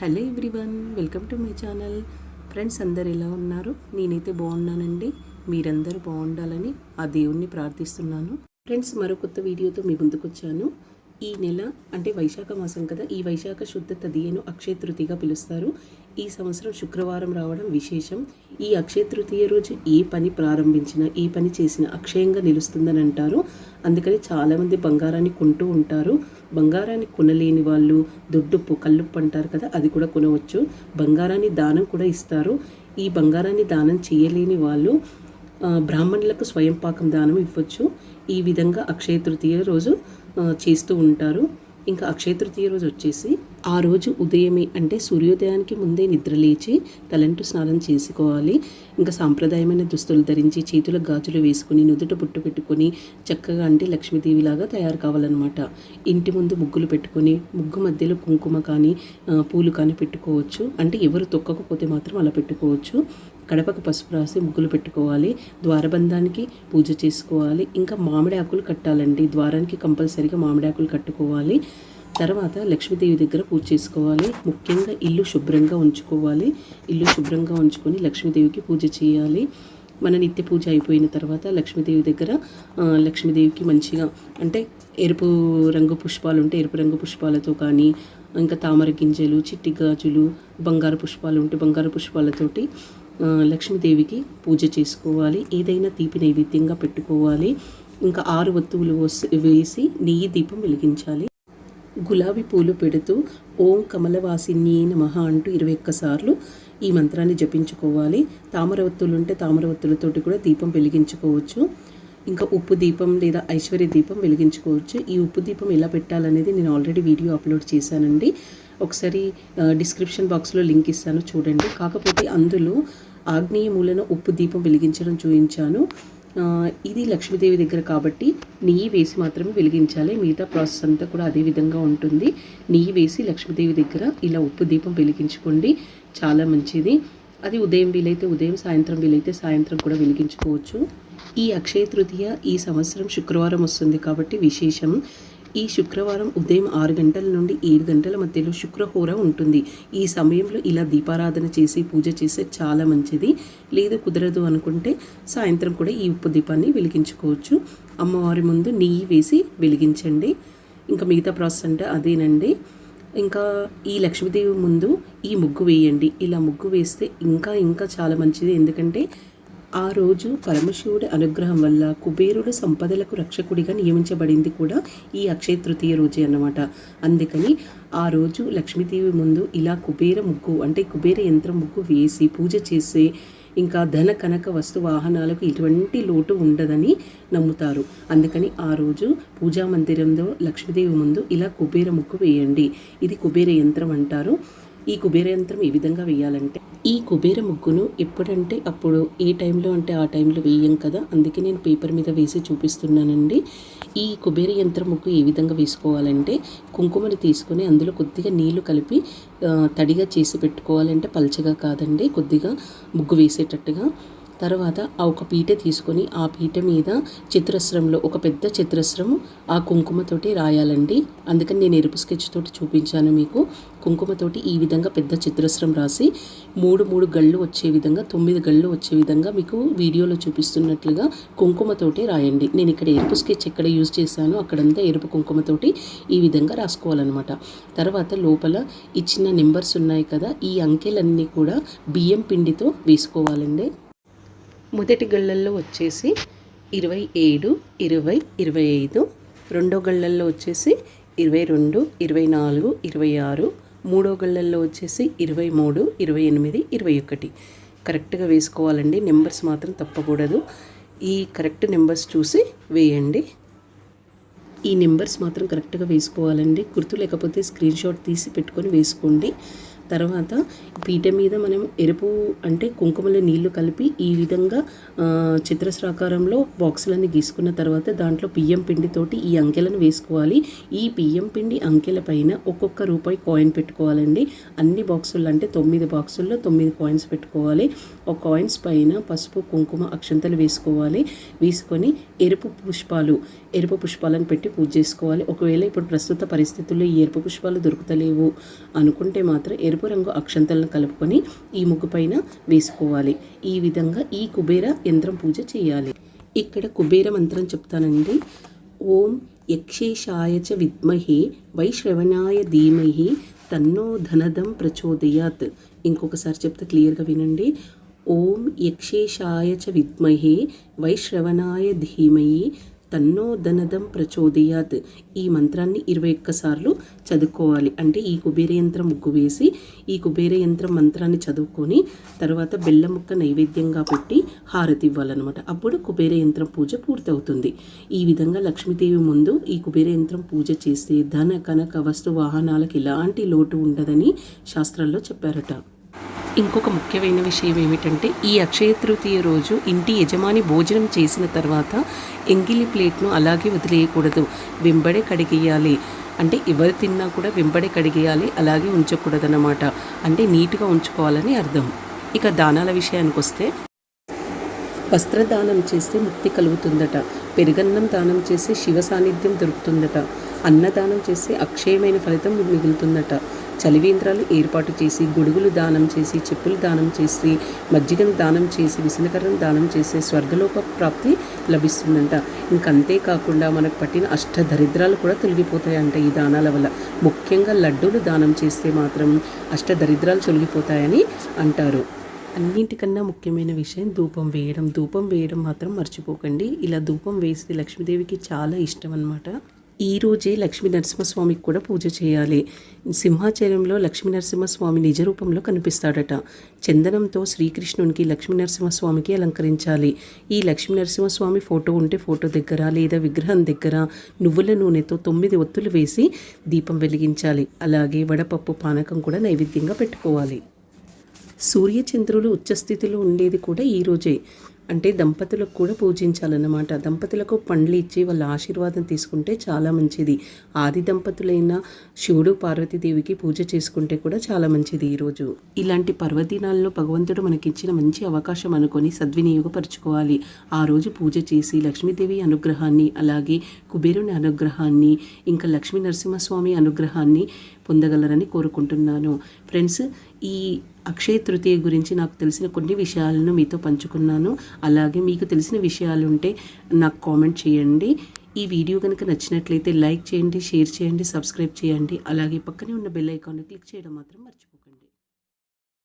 Hello everyone welcome to my channel. Friends అందరు ఎలా ఉన్నారు? నేనైతే బాగున్నానండి. మీరందరూ బాగుండాలని ఆ దేవుణ్ణి ప్రార్థిస్తున్నాను. ఫ్రెండ్స్ మరో కొత్త వీడియోతో మీ ముందుకు వచ్చాను ఈ నెల అంటే వైశాఖ మాసం కదా ఈ వైశాఖ శుద్ధ తదియను అక్షయ తృతీయగా పిలుస్తారు. ఈ సంవత్సరం శుక్రవారం రావడం విశేషం. ఈ అక్షయ తృతీయ రోజు ఏ పని ప్రారంభించినా ఏ పని చేసినా అక్షయంగా నిలుస్తుందని అంటారు. అందుకని చాలామంది బంగారాన్ని కొంటూ ఉంటారు. బంగారాన్ని కొనలేని వాళ్ళు దొడ్డుప్పు కల్లుప్పు అంటారు కదా అది కూడా కొనవచ్చు. బంగారాన్ని దానం కూడా ఇస్తారు. ఈ బంగారాన్ని దానం చేయలేని వాళ్ళు బ్రాహ్మణులకు స్వయం పాకం దానం ఇవ్వచ్చు. ఈ విధంగా అక్షయ తృతీయ రోజు చేస్తూ ఉంటారు. ఇంకా అక్షయ తృతీయ రోజు వచ్చేసి ఆ రోజు ఉదయమే అంటే సూర్యోదయానికి ముందే నిద్ర లేచి తలంటు స్నానం చేసుకోవాలి. ఇంకా సాంప్రదాయమైన దుస్తులు ధరించి చేతుల గాజులు వేసుకుని నుదుట పుట్టు పెట్టుకొని చక్కగా అంటే లక్ష్మీదేవిలాగా తయారు కావాలన్నమాట. ఇంటి ముందు ముగ్గులు పెట్టుకొని ముగ్గు మధ్యలో కుంకుమ కానీ పూలు కానీ పెట్టుకోవచ్చు. అంటే ఎవరు తొక్కకపోతే మాత్రం అలా పెట్టుకోవచ్చు. కడపకు పసుపు రాసి ముగ్గులు పెట్టుకోవాలి ద్వారబంధానికి పూజ చేసుకోవాలి ఇంకా మామిడి ఆకులు కట్టాలండి. ద్వారానికి కంపల్సరీగా మామిడి ఆకులు కట్టుకోవాలి. తర్వాత లక్ష్మీదేవి దగ్గర పూజ చేసుకోవాలి. ముఖ్యంగా ఇల్లు శుభ్రంగా ఉంచుకోవాలి. ఇల్లు శుభ్రంగా ఉంచుకొని లక్ష్మీదేవికి పూజ చేయాలి. మన నిత్య పూజ అయిపోయిన తర్వాత లక్ష్మీదేవి దగ్గర లక్ష్మీదేవికి మంచిగా అంటే ఎరుపు రంగు పుష్పాలు ఉంటే ఎరుపు రంగు పుష్పాలతో కానీ ఇంకా తామర గింజలు చిట్టి గాజులు బంగారు పుష్పాలు ఉంటే బంగారు పుష్పాలతోటి లక్ష్మీదేవికి పూజ చేసుకోవాలి. ఏదైనా తీపి నైవేద్యంగా పెట్టుకోవాలి. ఇంకా ఆరు వత్తువులు వస్- వేసి నెయ్యి దీపం వెలిగించాలి. గులాబీ పూలు పెడుతూ ఓం కమలవాసిన్యే నమః అంటూ ఇరవై ఒక్కసార్లు ఈ మంత్రాన్ని జపించుకోవాలి. తామర వత్తులు ఉంటే తామర వత్తులతోటి కూడా దీపం వెలిగించుకోవచ్చు. ఇంకా ఉప్పు దీపం లేదా ఐశ్వర్య దీపం వెలిగించుకోవచ్చు. ఈ ఉప్పు దీపం ఎలా పెట్టాలనేది నేను ఆల్రెడీ వీడియో అప్లోడ్ చేశానండి. ఒకసారి డిస్క్రిప్షన్ బాక్స్లో లింక్ ఇస్తాను చూడండి. కాకపోతే అందులో ఆగ్నేయ మూలన ఉప్పు దీపం వెలిగించడం చూపించాను. ఇది లక్ష్మీదేవి దగ్గర కాబట్టి నెయ్యి వేసి మాత్రమే వెలిగించాలి. మిగతా ప్రాసెస్ అంతా కూడా అదే విధంగా ఉంటుంది. నెయ్యి వేసి లక్ష్మీదేవి దగ్గర ఇలా ఉప్పు దీపం వెలిగించుకోండి. చాలా మంచిది. అది ఉదయం వీలైతే ఉదయం సాయంత్రం వీలైతే సాయంత్రం కూడా వెలిగించుకోవచ్చు. ఈ అక్షయ తృతీయ ఈ సంవత్సరం శుక్రవారం వస్తుంది కాబట్టి విశేషం. ఈ శుక్రవారం ఉదయం ఆరు గంటల నుండి ఏడు గంటల మధ్యలో శుక్రహోర ఉంటుంది. ఈ సమయంలో ఇలా దీపారాధన చేసి పూజ చేస్తే చాలా మంచిది. లేదు కుదరదు అనుకుంటే సాయంత్రం కూడా ఈ ఉప్పు దీపాన్ని వెలిగించుకోవచ్చు. అమ్మవారి ముందు నెయ్యి వేసి వెలిగించండి. ఇంకా మిగతా ప్రాసెస్ అంటే అదేనండి. ఇంకా ఈ లక్ష్మీదేవి ముందు ఈ ముగ్గు వేయండి. ఇలా ముగ్గు వేస్తే ఇంకా ఇంకా చాలా మంచిది. ఎందుకంటే ఆ రోజు పరమశివుడి అనుగ్రహం వల్ల కుబేరుడు సంపదలకు రక్షకుడిగా నియమించబడింది కూడా ఈ అక్షయ తృతీయ రోజే అన్నమాట. అందుకని ఆ రోజు లక్ష్మీదేవి ముందు ఇలా కుబేర ముగ్గు అంటే కుబేర యంత్రం ముగ్గు వేసి పూజ చేసే ఇంకా ధన కనక వస్తు వాహనాలకు ఎటువంటి లోటు ఉండదని నమ్ముతారు. అందుకని ఆ రోజు పూజా మందిరంలో లక్ష్మీదేవి ముందు ఇలా కుబేర ముగ్గు వేయండి. ఇది కుబేర యంత్రం అంటారు. ఈ కుబేర యంత్రం ఏ విధంగా వేయాలంటే ఈ కుబేర ముగ్గును ఎప్పుడంటే అప్పుడు ఏ టైంలో అంటే ఆ టైంలో వేయం కదా. అందుకే నేను పేపర్ మీద వేసి చూపిస్తున్నానండి. ఈ కుబేర యంత్రం ముగ్గు ఏ విధంగా వేసుకోవాలంటే కుంకుమని తీసుకొని అందులో కొద్దిగా నీళ్ళు కలిపి తడిగా చేసి పెట్టుకోవాలంటే పల్చగా కాదండి. కొద్దిగా ముగ్గు వేసేటట్టుగా తర్వాత ఆ ఒక పీట తీసుకొని ఆ పీట మీద చిత్రస్రంలో ఒక పెద్ద చిత్రస్రం ఆ కుంకుమతోటి రాయాలండి. అందుకని నేను ఎరుపు స్కెచ్ తోటి చూపించాను మీకు. కుంకుమతోటి ఈ విధంగా పెద్ద చిత్రస్రం రాసి మూడు మూడు గళ్ళు వచ్చే విధంగా తొమ్మిది గళ్ళు వచ్చే విధంగా మీకు వీడియోలో చూపిస్తున్నట్లుగా కుంకుమతోటి రాయండి. నేను ఇక్కడ ఎరుపు స్కెచ్ ఎక్కడ యూజ్ చేశానో అక్కడంతా ఎరుపు కుంకుమతోటి ఈ విధంగా రాసుకోవాలన్నమాట. తర్వాత లోపల ఇచ్చిన నెంబర్స్ ఉన్నాయి కదా ఈ అంకెలన్నీ కూడా బియ్యం పిండితో వేసుకోవాలండి. మొదటి గళ్ళల్లో వచ్చేసి ఇరవై ఏడు ఇరవై ఇరవై ఐదు రెండో గళ్ళల్లో వచ్చేసి ఇరవై రెండు ఇరవై నాలుగు ఇరవై ఆరు మూడో గళ్ళల్లో వచ్చేసి ఇరవై మూడు ఇరవై ఎనిమిది ఇరవై ఒకటి. కరెక్ట్గా వేసుకోవాలండి నెంబర్స్ మాత్రం తప్పకూడదు. ఈ కరెక్ట్ నెంబర్స్ చూసి వేయండి. ఈ నెంబర్స్ మాత్రం కరెక్ట్గా వేసుకోవాలండి. గుర్తు లేకపోతే స్క్రీన్ షాట్ తీసి పెట్టుకొని వేసుకోండి. తర్వాత పీట మీద మనం ఎరుపు అంటే కుంకుమలో నీళ్ళు కలిపి ఈ విధంగా చిత్రస్రాకారంలో బాక్సులన్నీ గీసుకున్న తర్వాత దాంట్లో బియ్యం పిండితోటి ఈ అంకెలను వేసుకోవాలి. ఈ బియ్యం పిండి అంకెల పైన ఒక్కొక్క రూపాయి కాయిన్ పెట్టుకోవాలండి. అన్ని బాక్సుల్లో అంటే తొమ్మిది బాక్సుల్లో తొమ్మిది కాయిన్స్ పెట్టుకోవాలి. ఒక కాయిన్స్ పైన పసుపు కుంకుమ అక్షంతలు వేసుకోవాలి. వేసుకొని ఎరుపు పుష్పాలు ఎరుపు పుష్పాలను పెట్టి పూజ చేసుకోవాలి. ఒకవేళ ఇప్పుడు ప్రస్తుత పరిస్థితుల్లో ఈ ఎరుపు పుష్పాలు దొరుకుతలేవు అనుకుంటే మాత్రం ఎరుపు రంగు అక్షంతలను కలుపుకొని ఈ ముగ్గు పైన వేసుకోవాలి. ఈ విధంగా ఈ కుబేర యంత్రం పూజ చేయాలి. ఇక్కడ కుబేర మంత్రం చెప్తానండి. ఓం యక్షేషాయ చ విద్మహే వైశ్రవణాయ ధీమహి తన్నో ధనదం ప్రచోదయాత్. ఇంకొకసారి చెప్తే క్లియర్గా వినండి. ఓం యక్షేషాయ చ విద్మహే వైశ్రవణాయ ధీమహి తన్నో ధనదం ప్రచోదయాత్. ఈ మంత్రాన్ని ఇరవై ఒక్కసార్లు చదువుకోవాలి. అంటే ఈ కుబేర యంత్రం ముగ్గు వేసి ఈ కుబేర యంత్రం మంత్రాన్ని చదువుకొని తర్వాత బెల్లం ముక్క నైవేద్యంగా పెట్టి హారతి ఇవ్వాలన్నమాట. అప్పుడు కుబేర యంత్రం పూజ పూర్తవుతుంది. ఈ విధంగా లక్ష్మీదేవి ముందు ఈ కుబేర యంత్రం పూజ చేస్తే ధన కనక వస్తు వాహనాలకు ఎలాంటి లోటు ఉండదని శాస్త్రాల్లో చెప్పారట. ఇంకొక ముఖ్యమైన విషయం ఏమిటంటే ఈ అక్షయ తృతీయ రోజు ఇంటి యజమాని భోజనం చేసిన తర్వాత ఎంగిలి ప్లేట్ను అలాగే వదిలేయకూడదు. వెంబడే కడిగేయాలి. అంటే ఎవరు తిన్నా కూడా వెంబడే కడిగేయాలి అలాగే ఉంచకూడదన్నమాట. అంటే నీట్గా ఉంచుకోవాలని అర్థం. ఇక దానాల విషయానికి వస్తే వస్త్రదానం చేస్తే ముక్తి కలుగుతుందట. పెరుగన్నం దానం చేస్తే శివ సాన్నిధ్యం దొరుకుతుందట. అన్నదానం చేస్తే అక్షయమైన ఫలితం మిగులుతుందట. చలివేంద్రాలు ఏర్పాటు చేసి గొడుగులు దానం చేసి చెప్పులు దానం చేసి మజ్జిగను దానం చేసి విసనకర్రను దానం చేసే స్వర్గలోక ప్రాప్తి లభిస్తుందంట. ఇంకంతే కాకుండా మనకు పట్టిన అష్ట దరిద్రాలు కూడా తొలగిపోతాయంట ఈ దానాల వల్ల. ముఖ్యంగా లడ్డూలు దానం చేస్తే మాత్రం అష్ట దరిద్రాలు తొలగిపోతాయని అంటారు. అన్నింటికన్నా ముఖ్యమైన విషయం ధూపం వేయడం. ధూపం వేయడం మాత్రం మర్చిపోకండి. ఇలా ధూపం వేస్తే లక్ష్మీదేవికి చాలా ఇష్టం అనమాట ఈ రోజే లక్ష్మీ నరసింహస్వామికి కూడా పూజ చేయాలి. సింహాచలంలో లక్ష్మీ నరసింహస్వామి నిజ రూపంలో కనిపిస్తాడట. చందనంతో శ్రీకృష్ణునికి లక్ష్మీ నరసింహస్వామికి అలంకరించాలి. ఈ లక్ష్మీ నరసింహస్వామి ఫోటో ఉంటే ఫోటో దగ్గర లేదా విగ్రహం దగ్గర నువ్వుల నూనెతో తొమ్మిది ఒత్తులు వేసి దీపం వెలిగించాలి. అలాగే వడపప్పు పానకం కూడా నైవేద్యంగా పెట్టుకోవాలి. సూర్యచంద్రులు ఉచ్చస్థితిలో ఉండేది కూడా ఈ రోజే. అంటే దంపతులకు కూడా పూజించాలన్నమాట. దంపతులకు పండ్లు ఇచ్చి వాళ్ళ ఆశీర్వాదం తీసుకుంటే చాలా మంచిది. ఆది దంపతులైన శివుడు పార్వతీదేవికి పూజ చేసుకుంటే కూడా చాలా మంచిది ఈరోజు ఇలాంటి పర్వదినాల్లో భగవంతుడు మనకిచ్చిన మంచి అవకాశం అనుకొని సద్వినియోగపరచుకోవాలి. ఆ రోజు పూజ చేసి లక్ష్మీదేవి అనుగ్రహాన్ని అలాగే కుబేరుని అనుగ్రహాన్ని ఇంకా లక్ష్మీ నరసింహస్వామి అనుగ్రహాన్ని పొందగలరని కోరుకుంటున్నాను. ఫ్రెండ్స్ ఈ అక్షయ తృతీయ గురించి నాకు తెలిసిన కొన్ని విషయాలను మీతో పంచుకున్నాను. అలాగే మీకు తెలిసిన విషయాలు ఉంటే నాకు కామెంట్ చేయండి. ఈ వీడియో కనుక నచ్చినట్లయితే లైక్ చేయండి షేర్ చేయండి సబ్స్క్రైబ్ చేయండి. అలాగే పక్కనే ఉన్న బెల్ ఐకాన్ని క్లిక్ చేయడం మాత్రం మర్చిపోకండి